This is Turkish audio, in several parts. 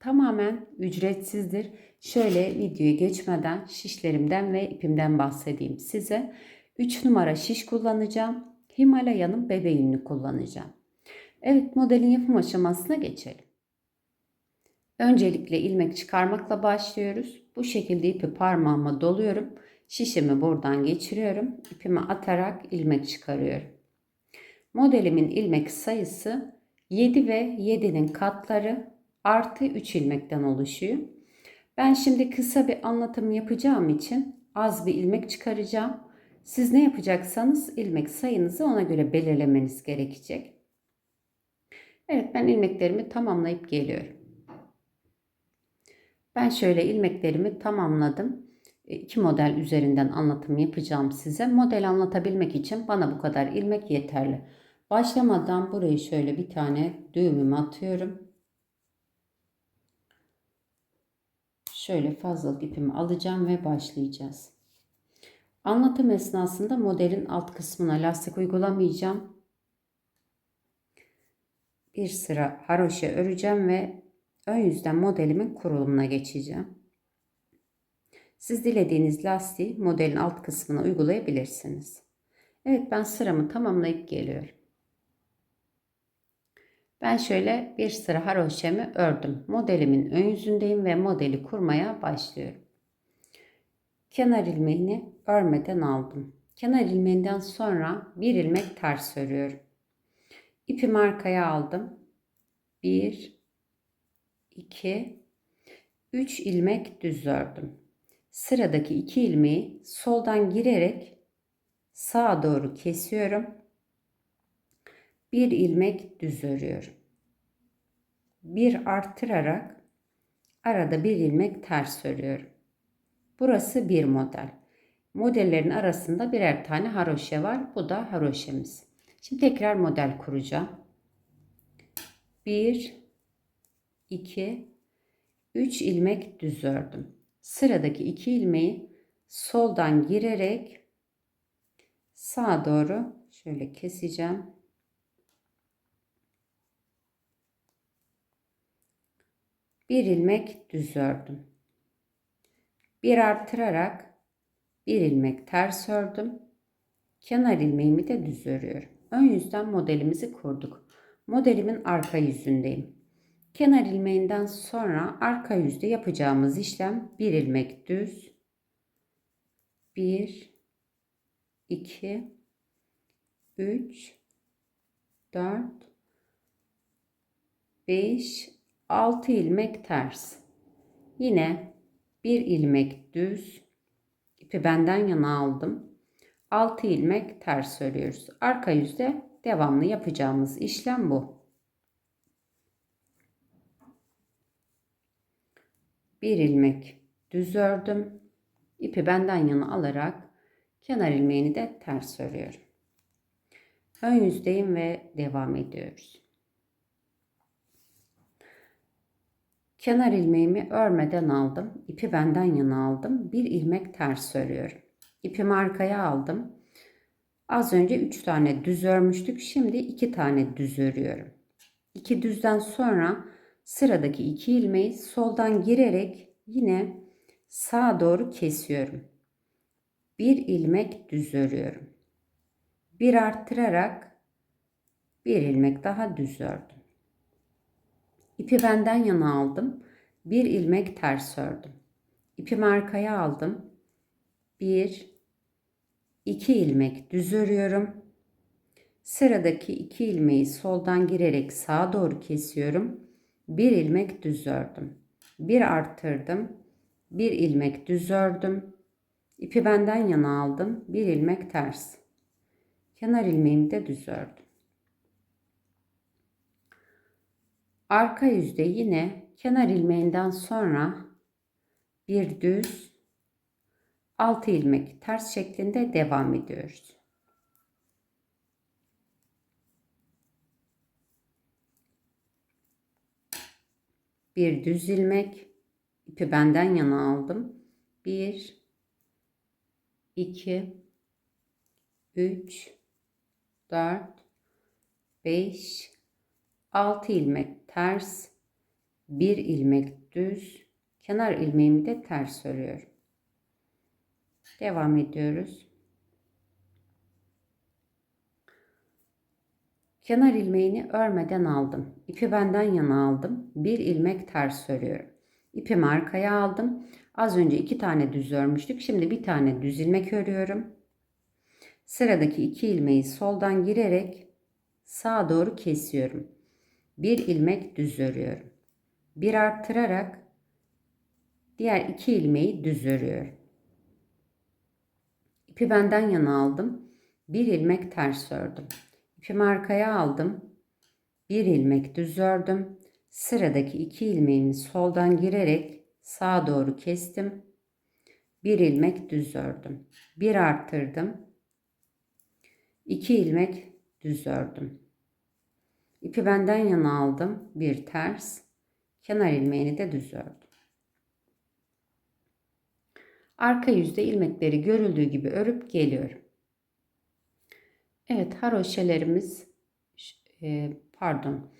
tamamen ücretsizdir. Şöyle videoya geçmeden şişlerimden ve ipimden bahsedeyim size. 3 numara şiş kullanacağım. Himalaya'nın bebeğini kullanacağım. Evet modelin yapım aşamasına geçelim. Öncelikle ilmek çıkarmakla başlıyoruz. Bu şekilde ipi parmağıma doluyorum. Şişimi buradan geçiriyorum. İpimi atarak ilmek çıkarıyorum. Modelimin ilmek sayısı 7 ve 7'nin katları artı 3 ilmekten oluşuyor. Ben şimdi kısa bir anlatım yapacağım için az bir ilmek çıkaracağım. Siz ne yapacaksanız ilmek sayınızı ona göre belirlemeniz gerekecek. Evet ben ilmeklerimi tamamlayıp geliyorum. Ben şöyle ilmeklerimi tamamladım. İki model üzerinden anlatım yapacağım size. Model anlatabilmek için bana bu kadar ilmek yeterli. Başlamadan burayı şöyle bir tane düğümümü atıyorum. Şöyle fazlalık ipimi alacağım ve başlayacağız. Anlatım esnasında modelin alt kısmına lastik uygulamayacağım. Bir sıra haroşa öreceğim ve ön yüzden modelimin kurulumuna geçeceğim. Siz dilediğiniz lastiği modelin alt kısmına uygulayabilirsiniz. Evet ben sıramı tamamlayıp geliyorum. Ben şöyle bir sıra haroşemi ördüm. Modelimin ön yüzündeyim ve modeli kurmaya başlıyorum. Kenar ilmeğini örmeden aldım. Kenar ilmeğinden sonra bir ilmek ters örüyorum. İpimi arkaya aldım. 1 2 3 ilmek düz ördüm. Sıradaki iki ilmeği soldan girerek sağa doğru kesiyorum bir ilmek düz örüyorum. Bir arttırarak arada bir ilmek ters örüyorum. Burası bir model. Modellerin arasında birer tane haroşe var. Bu da haroşemiz. Şimdi tekrar model kuracağım. 1 2 3 ilmek düz ördüm. Sıradaki iki ilmeği soldan girerek sağa doğru şöyle keseceğim. Bir ilmek düz ördüm. Bir artırarak bir ilmek ters ördüm. Kenar ilmeğimi de düz örüyorum. Ön yüzden modelimizi kurduk. Modelimin arka yüzündeyim. Kenar ilmeğinden sonra arka yüzde yapacağımız işlem bir ilmek düz. 1 2 3 4 5 6 ilmek ters. Yine bir ilmek düz. ipi benden yana aldım. 6 ilmek ters örüyoruz. Arka yüzde devamlı yapacağımız işlem bu. Bir ilmek düz ördüm. ipi benden yana alarak kenar ilmeğini de ters örüyorum. Ön yüzdeyim ve devam ediyoruz. Kenar ilmeğimi örmeden aldım. İpi benden yana aldım. Bir ilmek ters örüyorum. İpimi arkaya aldım. Az önce 3 tane düz örmüştük. Şimdi 2 tane düz örüyorum. 2 düzden sonra sıradaki 2 ilmeği soldan girerek yine sağa doğru kesiyorum. Bir ilmek düz örüyorum. Bir arttırarak bir ilmek daha düz ördüm. İpi benden yana aldım. Bir ilmek ters ördüm. İpimi arkaya aldım. Bir, iki ilmek düz örüyorum. Sıradaki iki ilmeği soldan girerek sağa doğru kesiyorum. Bir ilmek düz ördüm. Bir arttırdım. Bir ilmek düz ördüm. İpi benden yana aldım. Bir ilmek ters. Kenar ilmeğimi de düz ördüm. Arka yüzde yine kenar ilmeğinden sonra bir düz 6 ilmek ters şeklinde devam ediyoruz. Bir düz ilmek ipi benden yana aldım. 1 2 3 4 5 6 ilmek ters 1 ilmek düz kenar ilmeğimi de ters örüyorum. Devam ediyoruz. Kenar ilmeğini örmeden aldım. İpi benden yana aldım. Bir ilmek ters örüyorum. İpimi arkaya aldım. Az önce iki tane düz örmüştük. Şimdi bir tane düz ilmek örüyorum. Sıradaki iki ilmeği soldan girerek sağa doğru kesiyorum. Bir ilmek düz örüyorum. Bir arttırarak diğer iki ilmeği düz örüyorum. İpi benden yana aldım. Bir ilmek ters ördüm. İpimi arkaya aldım. Bir ilmek düz ördüm. Sıradaki iki ilmeğimi soldan girerek sağa doğru kestim. Bir ilmek düz ördüm. Bir arttırdım. İki ilmek düz ördüm. İpi benden yana aldım. Bir ters. Kenar ilmeğini de düz ördüm. Arka yüzde ilmekleri görüldüğü gibi örüp geliyorum. Evet haroşelerimiz e, pardon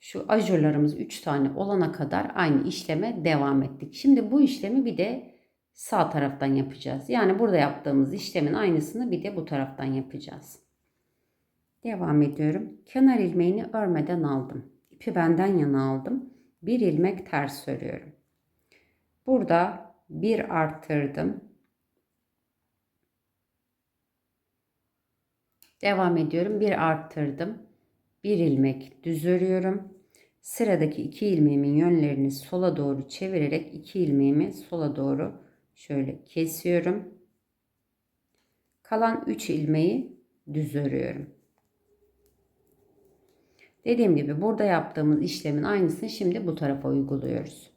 şu ajurlarımız 3 tane olana kadar aynı işleme devam ettik. Şimdi bu işlemi bir de sağ taraftan yapacağız. Yani burada yaptığımız işlemin aynısını bir de bu taraftan yapacağız. Devam ediyorum. Kenar ilmeğini örmeden aldım. İpi benden yana aldım. Bir ilmek ters örüyorum. Burada bir arttırdım. Devam ediyorum. Bir arttırdım. Bir ilmek düz örüyorum. Sıradaki iki ilmeğimin yönlerini sola doğru çevirerek iki ilmeğimi sola doğru şöyle kesiyorum. Kalan 3 ilmeği düz örüyorum. Dediğim gibi burada yaptığımız işlemin aynısını şimdi bu tarafa uyguluyoruz.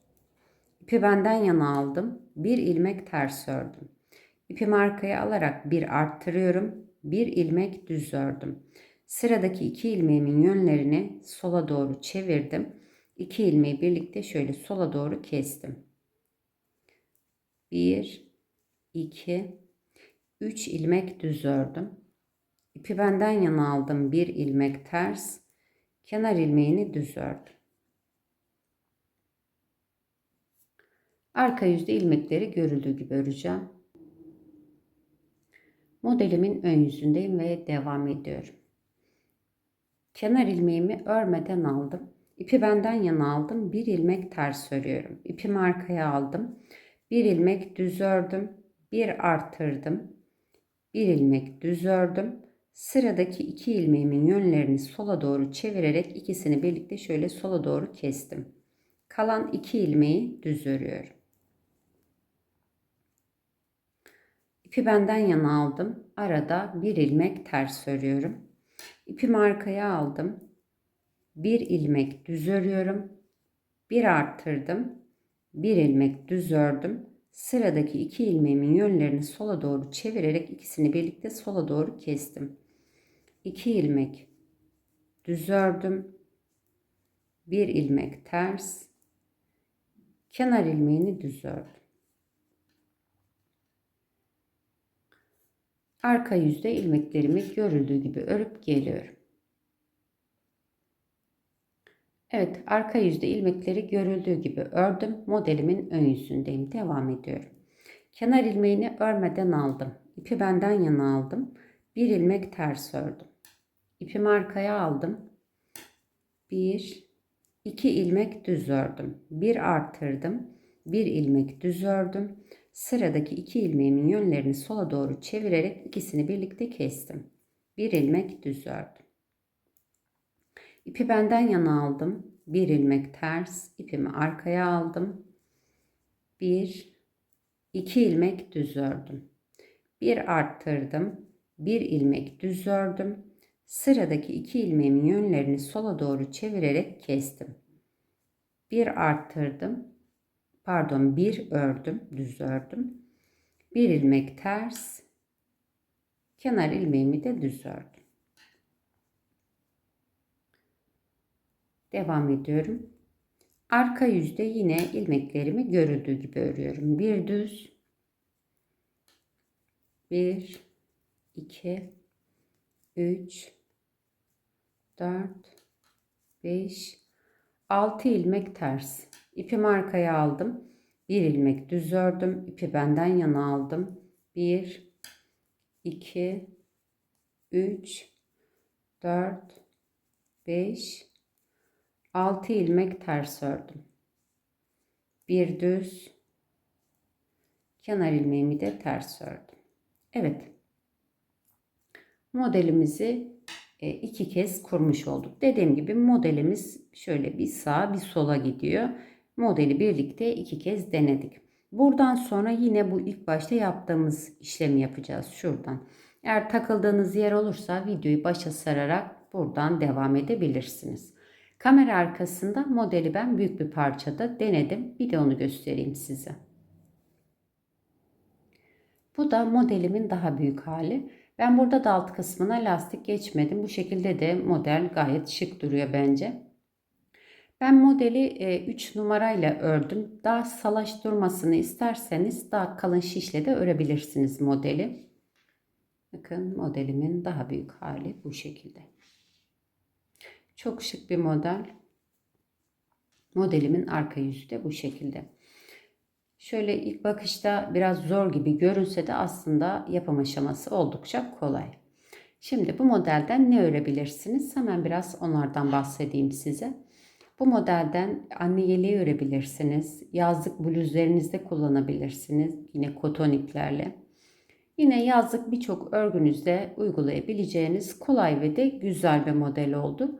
İpi benden yana aldım. Bir ilmek ters ördüm. İpimi arkaya alarak bir arttırıyorum. Bir ilmek düz ördüm. Sıradaki iki ilmeğimin yönlerini sola doğru çevirdim. İki ilmeği birlikte şöyle sola doğru kestim. 1 2 3 ilmek düz ördüm. İpi benden yana aldım. Bir ilmek ters. Kenar ilmeğini düz ördüm. Arka yüzde ilmekleri görüldüğü gibi öreceğim. Modelimin ön yüzündeyim ve devam ediyorum. Kenar ilmeğimi örmeden aldım. İpi benden yana aldım. Bir ilmek ters örüyorum. İpimi arkaya aldım. Bir ilmek düz ördüm. Bir artırdım. Bir ilmek düz ördüm. Sıradaki iki ilmeğimin yönlerini sola doğru çevirerek ikisini birlikte şöyle sola doğru kestim. Kalan iki ilmeği düz örüyorum. İpi benden yana aldım. Arada bir ilmek ters örüyorum. İpimi arkaya aldım. Bir ilmek düz örüyorum. Bir arttırdım. Bir ilmek düz ördüm. Sıradaki iki ilmeğimin yönlerini sola doğru çevirerek ikisini birlikte sola doğru kestim. 2 ilmek düz ördüm. Bir ilmek ters. Kenar ilmeğini düz ördüm. Arka yüzde ilmeklerimi görüldüğü gibi örüp geliyorum. Evet arka yüzde ilmekleri görüldüğü gibi ördüm. Modelimin ön yüzündeyim. Devam ediyorum. Kenar ilmeğini örmeden aldım. İpi benden yana aldım. Bir ilmek ters ördüm. İpimi arkaya aldım. Bir, iki ilmek düz ördüm. Bir arttırdım. Bir ilmek düz ördüm. Sıradaki iki ilmeğimin yönlerini sola doğru çevirerek ikisini birlikte kestim. Bir ilmek düz ördüm. İpi benden yana aldım. Bir ilmek ters. ipimi arkaya aldım. Bir, iki ilmek düz ördüm. Bir arttırdım. Bir ilmek düz ördüm. Sıradaki iki ilmeğimin yönlerini sola doğru çevirerek kestim. Bir arttırdım. pardon bir ördüm, düz ördüm. Bir ilmek ters, kenar ilmeğimi de düz ördüm. Devam ediyorum. Arka yüzde yine ilmeklerimi görüldüğü gibi örüyorum. Bir düz, bir, iki, üç, dört, beş, altı ilmek ters. İpimi arkaya aldım. Bir ilmek düz ördüm. İpi benden yana aldım. Bir, iki, üç, dört, beş, 6 ilmek ters ördüm. Bir düz kenar ilmeğimi de ters ördüm. Evet. Modelimizi iki kez kurmuş olduk. Dediğim gibi modelimiz şöyle bir sağa bir sola gidiyor. Modeli birlikte iki kez denedik. Buradan sonra yine bu ilk başta yaptığımız işlemi yapacağız şuradan. Eğer takıldığınız yer olursa videoyu başa sararak buradan devam edebilirsiniz. Kamera arkasında modeli ben büyük bir parçada denedim. Bir de onu göstereyim size. Bu da modelimin daha büyük hali. Ben burada da alt kısmına lastik geçmedim. Bu şekilde de model gayet şık duruyor bence. Ben modeli 3 e, numarayla ördüm. Daha salaş durmasını isterseniz daha kalın şişle de örebilirsiniz modeli. Bakın modelimin daha büyük hali bu şekilde. Çok şık bir model. Modelimin arka yüzü de bu şekilde. Şöyle ilk bakışta biraz zor gibi görünse de aslında yapım aşaması oldukça kolay. Şimdi bu modelden ne örebilirsiniz? Hemen biraz onlardan bahsedeyim size. Bu modelden anne yeleği örebilirsiniz. Yazlık bluzlarınızda kullanabilirsiniz. Yine koton iplerle. Yine yazlık birçok örgünüzde uygulayabileceğiniz kolay ve de güzel bir model oldu.